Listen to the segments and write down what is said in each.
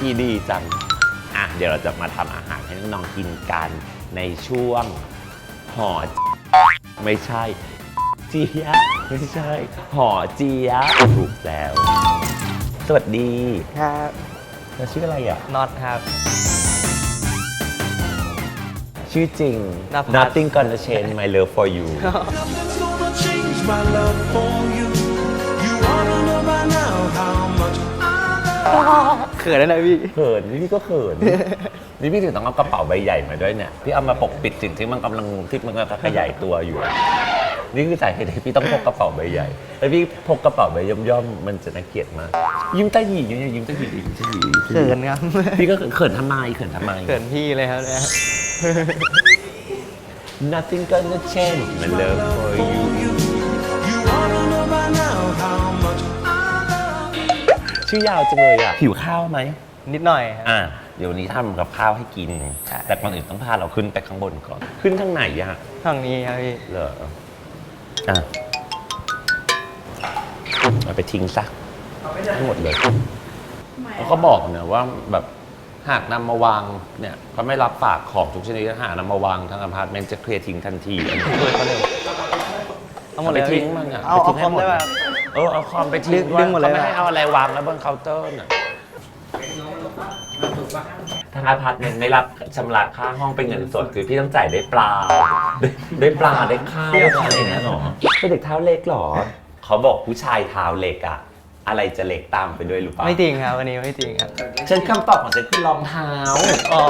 กี้ดีจัง อะ เดี๋ยวเราจะมาทำอาหารให้น้องๆกินกันในช่วงห่อไม่ใช่ เจียะไม่ใช่ห่อเจียะถูกแล้ว สวัสดีครับแล้วชื่ออะไรอะ น็อตครับ ชื่อจริง นภัส Nothing gonna change my love for you Nothing's gonna change my love for you. You ought to know by now how much I love เขินแล้วนะพี่ เขินนี่พี่ก็เขิน นี่พี่ถึงต้องเอากระเป๋าใบใหญ่มาด้วยเนี่ยพี่เอามาปกปิดสิ่งที่มันกำลังที่มันกำลังขยายตัวอยู่ นี่คือสาเหตุที่พี่ต้องพกกระเป๋าใบใหญ่แล้วพี่พกกระเป๋าใบย่อมๆมันจะน่าเกลียดมาก ยิ้มตาหยียิ้มยิ้มตาหยียิ้มตาหยีเขินครับพี่ก็เขินทำไมเขินทำไม เขินพี่เลยครับเนี่ย Nothing gonna change my love for you you. You ชื่อยาวจังเลยอะหิวข้าวไหม นิดหน่อยครับ อะเดี๋ยววนนี้ทำกับข้าวให้กิน ใช่ แต่ก่อนอื่นต้องพาเราขึ้นไปข้างบนก่อน ขึ้นทางไหนอะห้องนี้ครับพี่ เหรออะเอาไปทิ้งซะทั้งหมดเลยแล้วก็บอกนะว่าแบบหากนำมาวางเนี่ยเขาไม่รับฝากของทุกชนิดหากนำมาวางทางอพาร์ตเมนต์จะเคลียร์ทิ้งทันทีอันนี้ช่วยเขาเร็ว เอาหมดไปเลยทิ้พี่งมันอะเอาไปเอาทิ้งคให้อมหมด ได้ป่ะ เออเอาคอมไปทิ้งด้วยดึงหมดเลยเขาไม่นะให้เอาอะไรวางแล้วบนเคาน์เตอร์น่ะทางอพาร์ตเมนต์ไม่รับชำระค่าห้องเป็นเงินสดคือพี่ต้องจ่ายด้วยปลาด้วยด้วยปลาได้ข้าวอะไรอย่างเงี้ยหรอเป็นเด็กเท้าเล็กเหรอ เขาบอกผู้ชายเท้าเล็กอะอะไรจะเล็กตามไปด้วยหรือเปล่าไม่จริงครับวันนี้ไม่จริงครับฉันคำตอบของฉันคือรองเท้าอ๋อ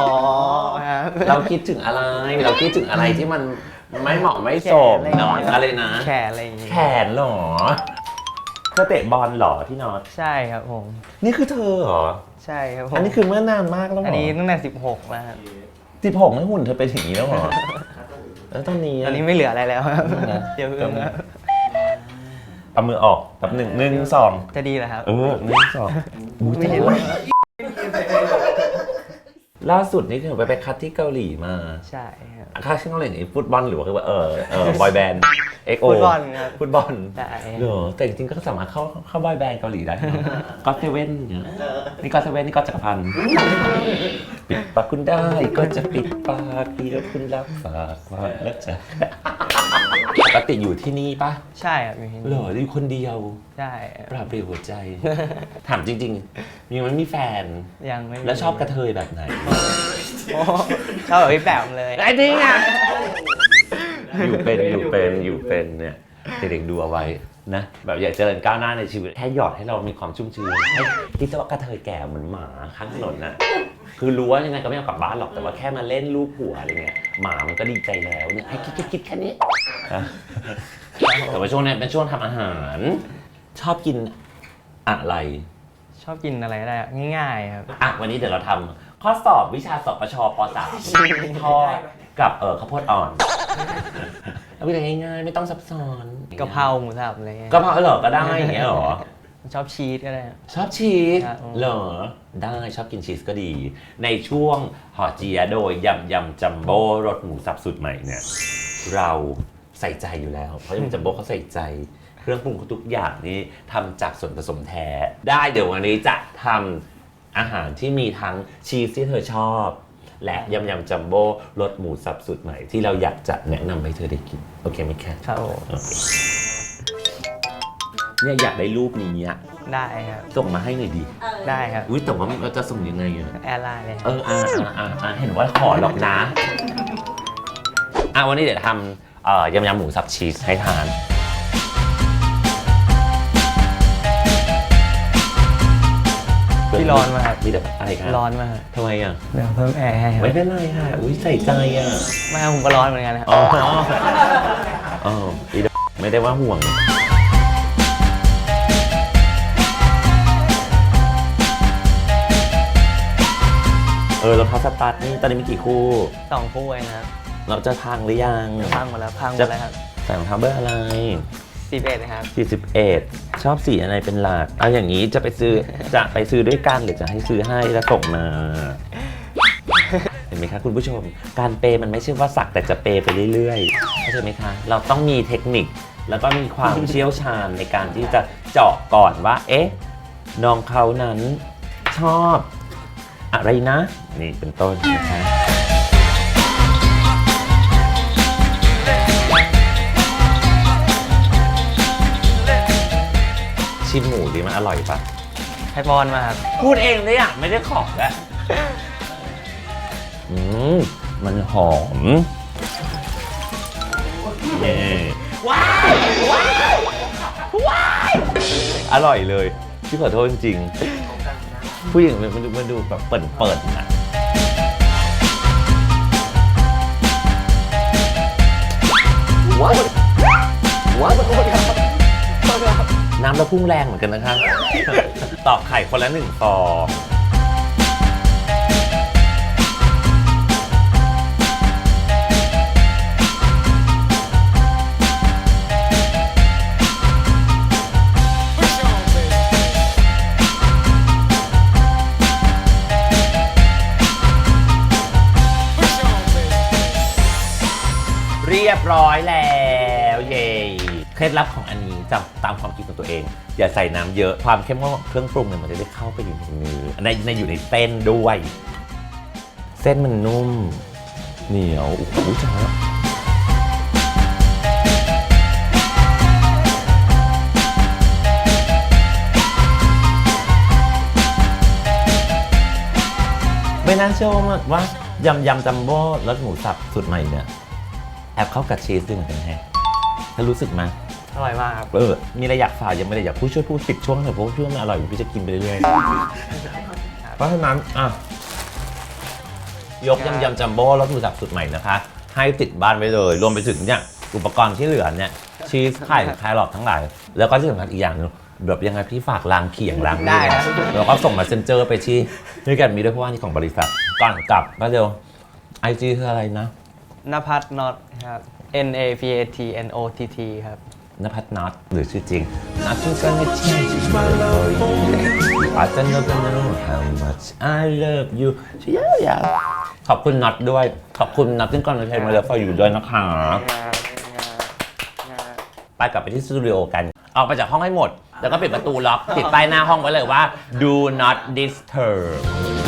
ครับเราคิดถึงอะไร เราคิดถึงอะไรที่มันไม่เหมาะไม่สมแขนอะไรเนาะอะไรนะ แขนอะไรอย่างงี้แขนเหรอ เธอเตะบอลเหรอพี่น็อตใช่ครับผม นี่คือเธอเหรอ ใช่ครับผม อันนี้คือเมื่อนานมากแล้วเหรอัอนนี้ตั้งแต่ 16 แล้วครับสิบหกนี่หุ่นเธอเป็นอย่างนี้แล้วเหรอ แล้วตอนนี้ตอนนี้ไม่เหลืออะไรแล้วครับนะเดี๋ยวเพิ่งครับเอามือออกแบบหนึ่งหนึ่งสองจะดีเหรอครับ เออหนึ่งสองอุ๊ยไม่เห็นตายล่าสุดนี่คือไปไปคัดที่เกาหลีมาใช่ครับคัดที่เกาหลีนี่ฟุตบอลหรือว่าคือว่าเออเออบอยแบนด์ เอ็กโอฟุตบอลครับ ฟุตบอลใช่ เหรอแต่จริงๆก็สามารถเข้าเข้าบอยแบนด์เกาหลีได้ก็เซเว่นเนี่ยนี่ก็เซเว่นนี่ก็จักรพันธ์ปิดปากคุณได้ก็จะปิดปากเดียวคุณรับฝากไว่าแล้วจะปกติอยู่ที่นี่ปะใช่ครับอยู่ที่เหรนี่ออยู่คนเดียวใช่ปราบเปรียวหัวใจ ถามจริงๆมีมันมีแฟน ยังไม่มีแล้วชอบกระเทยแบบไหน โอ้ชอบแบบพี่แปมเลย ไอ้นี่ไง อยู่เป็นอยู่เป็นอยู่เป็นเนี่ยเด็กๆดูเอาไว้นะแบบอยากเจริญก้าวหน้าในชีวิตแค่หยอดให้เรามีความชุ่มชื้นให้คิดซะว่ากระเทยแก่เหมือนหมาข้างถนนนะคือรู้ว่ายังไงก็ไม่เอากลับบ้านหรอกแต่ว่าแค่มาเล่นลูกหัวอะไรเงี้ยหมามันก็ดีใจแล้วเนี่ยให้คิดคิดคิดแค่นี้อะแต่ว่าช่วงนี้เป็นช่วงทำอาหาร ชอบกินอะไร ชอบกินอะไรก็ได้ครับง่ายๆครับ อะวันนี้เดี๋ยวเราทำข้อสอบวิชาสอบประชปสามทอดกับเออข้าวโพดอ่อน เอาไปเลยง่ายๆไม่ต้องซับซ้อนกะเพราหมูสับอะไรเงี้ยกะเพราเหรอก็ได้อย่างเงี้ยเหรอ ชอบชีสก็ได้ครับชอบชีสครับ เหรอ ได้ชอบกินชีสก็ดี ในช่วงห่อเจียโดยยำยำจัมโบ้รสหมูสับสุดใหม่เนี่ย เราใส่ใจอยู่แล้ว เพราะยำจัมโบ้เขาใส่ใจ เครื่องปรุงทุกอย่างนี้ทำจากส่วนผสมแท้ ได้เดี๋ยววันนี้จะทำอาหารที่มีทั้งชีสที่เธอชอบ และยำยำจัมโบ้รสหมูสับสุดใหม่ที่เราอยากจะแนะนำให้เธอได้กิน โอเคไหมแค่ครับผมโอเคเนี่ยอยากได้รูปนี้อะได้ครับ ส่งมาให้หน่อยดีได้ครับ อุ้ยแต่ว่าเราจะส่งยังไงอะแอร์ไลน์เลยคเอรับออ่าอ่าอ่าอ่าเห็นว่าขอหรอกนะ อะวันนี้เดี๋ยวทำเอ่อยำยำหมูสับชีสให้ทาน ร้อนมากครับมีแต่อะไรครับร้อนมากครับทำไมอะเดี๋ยวเพิ่มแอร์ให้ครับไม่เป็นไรค่ะอุ้ยใส่ใจอะไม่ครับผมก็ร้อนเหมือนกันครับอ๋ออ๋ออีดไม่ได้ว่าห่วงเออรองเท้าสตาร์ทนี่ตอนนี้มีกี่คู่สองคู่เองนะครับเราจะพังหรือยังพังหมดแล้วพังหมดแล้วครับใส่รองเท้าเบอร์อะไร สิบเอ็ดนะครับ41 ชอบสีอะไรเป็นหลักเอาอย่างนี้จะไปซื้อ จะไปซื้อด้วยกันหรือจะให้ซื้อให้แล้วส่งมา เห็นไหมคะคุณผู้ชม การเปย์มันไม่ใช่ว่าสักแต่จะเปย์ไปเรื่อยๆเข้าใจไหมคะ เราต้องมีเทคนิคแล้วก็มีความ เชี่ยวชาญในการที่จะเจาะก่อนว่า เอ๊ะน้องเขานั้นชอบอะไรนะ นี่เป็นต้นนะคะ ดิมันอร่อยปะให้ป้อนมาครับพูดเองเลยอะไม่ได้ขอแล้วอืมมันหอมเย้ว้ายว้ายว้ายอร่อยเลยพี่ขอโทษจริงๆผู้หญิงมันมันดูมันดูแบบเปิดเปิดๆนะว้าวว้าว น้ำแล้วพุ่งแรงเหมือนกันนะคะ ตอกไข่คนละหนึ่งฟองเรียบร้อยแล้ว เย้ เคล็ดลับของอันนี้จำตามความคิดของตัวเอง อย่าใส่น้ำเยอะความเข้มข้นของเครื่องปรุงเนี่ยมันจะได้เข้าไปอยู่ในเนื้อในในอยู่ในเส้นด้วย เส้นมันนุ่ม เหนียวโอ้โหจ้าไม่น่าเชื่อว่าว่ายำยำจัมโบ้รสหมูสับสูตรใหม่เนี่ยแอบเข้ากับชีสด้วยเหมือนกันแฮะ ถ้ารู้สึกไหมอร่อยมากครับเออมีอะไรอยากฝากยังไม่ได้อยากพูดช่วยพูดปิดช่วงหน่อยเพราะว่าช่วงมันอร่อยอยู่พี่จะกินไปเรื่อยๆเพราะฉะนั้นอะยกยำยำจัมโบ้รสหมูสับสูตรใหม่นะคะ ให้ติดบ้านไว้เลย รวมไปถึงเนี่ยอุปกรณ์ที่เหลือเนี่ยชีสไข่แครอททั้งหลาย แล้วก็ที่สำคัญอีกอย่างหนึงแบบยังไงพี่ฝากล้างเขียงล้างได้ครับแล้วก็ส่งมาเซนเจอร์ไปที่ด้วยกันมีด้วยเพราะว่านี่ของบริษัทก่อนกลับก็เดี๋ยวไอจีคืออะไรนะนภัทรน็อตครับ N A P A T N O T T ครับนภัทรนัทหรือชื่อจริงนัท I'm gonna change not know how much I love you เชียวยาวขอบคุณนัทด้วย ขอบคุณนัทซึ่งก่อนเราใช้มาแล้วฟออยู่ด้วยนะคะไปกลับไปที่สตูดิโอกัน ออกไปจากห้องให้หมด แล้วก็ปิดประตูล็อกติดป้ายหน้าห้องไว้เลยว่า do not disturb